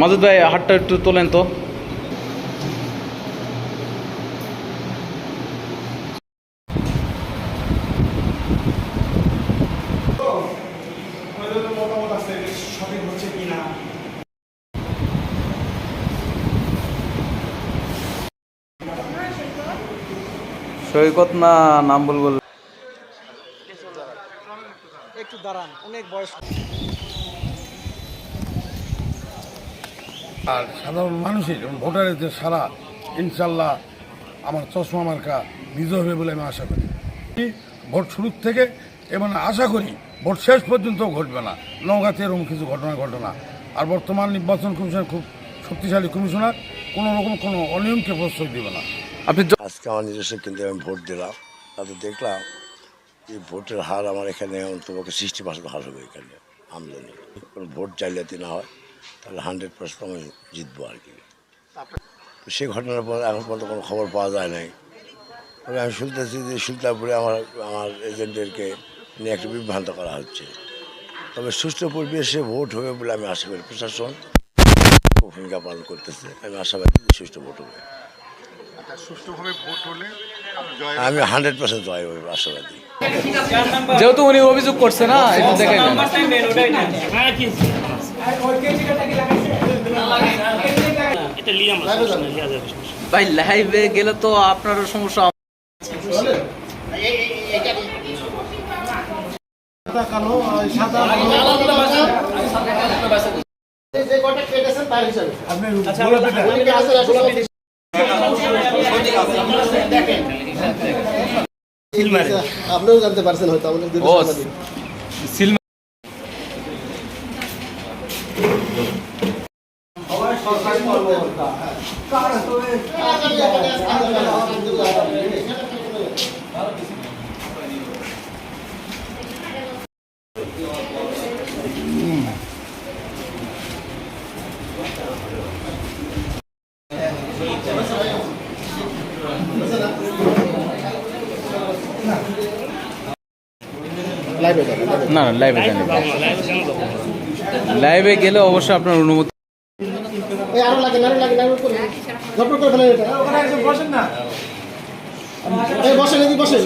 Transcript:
মাজুদ ভাই হাতটা একটু তোলেন তো। সৈকত না নাম বলব একটু দাঁড়ান অনেক বয়স। আর সাধারণ মানুষের যে সারা ইনশাল্লাহ আমার চশমা মার্কা বিজয় হবে বলে আমি আশা করি। ভোট শুরুর থেকে এবং আশা করি ভোট শেষ পর্যন্ত ঘটবে না। নওগাঁতে এরকম কিছু ঘটনা ঘটনা আর বর্তমান নির্বাচন কমিশন খুব শক্তিশালী কমিশনার কোনো রকম কোনো অনিয়মকে প্রশ্রয় দেবে না। আপনি আজকে আমার নিজস্ব কেন্দ্রে আমি ভোট দিলাম। তাতে দেখলাম যে ভোটের হার আমার এখানে অন্তপক্ষে সিক্সটি পার্সেন্ট হার হবে এখানে আমদানি। কোনো ভোট জালিয়াতি না হয়, তাহলে হান্ড্রেড পার্সেন্ট আমি জিতবো আর কি। সেই ঘটনার পর এখন পর্যন্ত কোনো খবর পাওয়া যায় নাই। তবে আমি শুনতেছি যে সুলতানপুরে আমার আমার এজেন্টদেরকে নিয়ে একটা বিভ্রান্ত করা হচ্ছে। তবে সুষ্ঠু পরিবেশে ভোট হবে বলে আমি আশা করি প্রশাসন ভূমিকা পালন করতেছে। আমি আশাবাদী সুষ্ঠু ভোট হবে। আমি হান্ড্রেড পার্সেন্ট জয় হবে আশাবাদী। যেহেতু উনি অভিযোগ করছে না একটু দেখে নেন। এটা নেই। ভাই লাইভে গেলে তো আপনারও সমস্যা আপনি গোলাপিটা দেখেন আপনিও জানতে পারছেন হয়তো আমাদের ও সিল লাইভে যাবেন না না লাইভে জানি লাইভ গেলে অবশ্যই আপনার অনুমতি বসেন।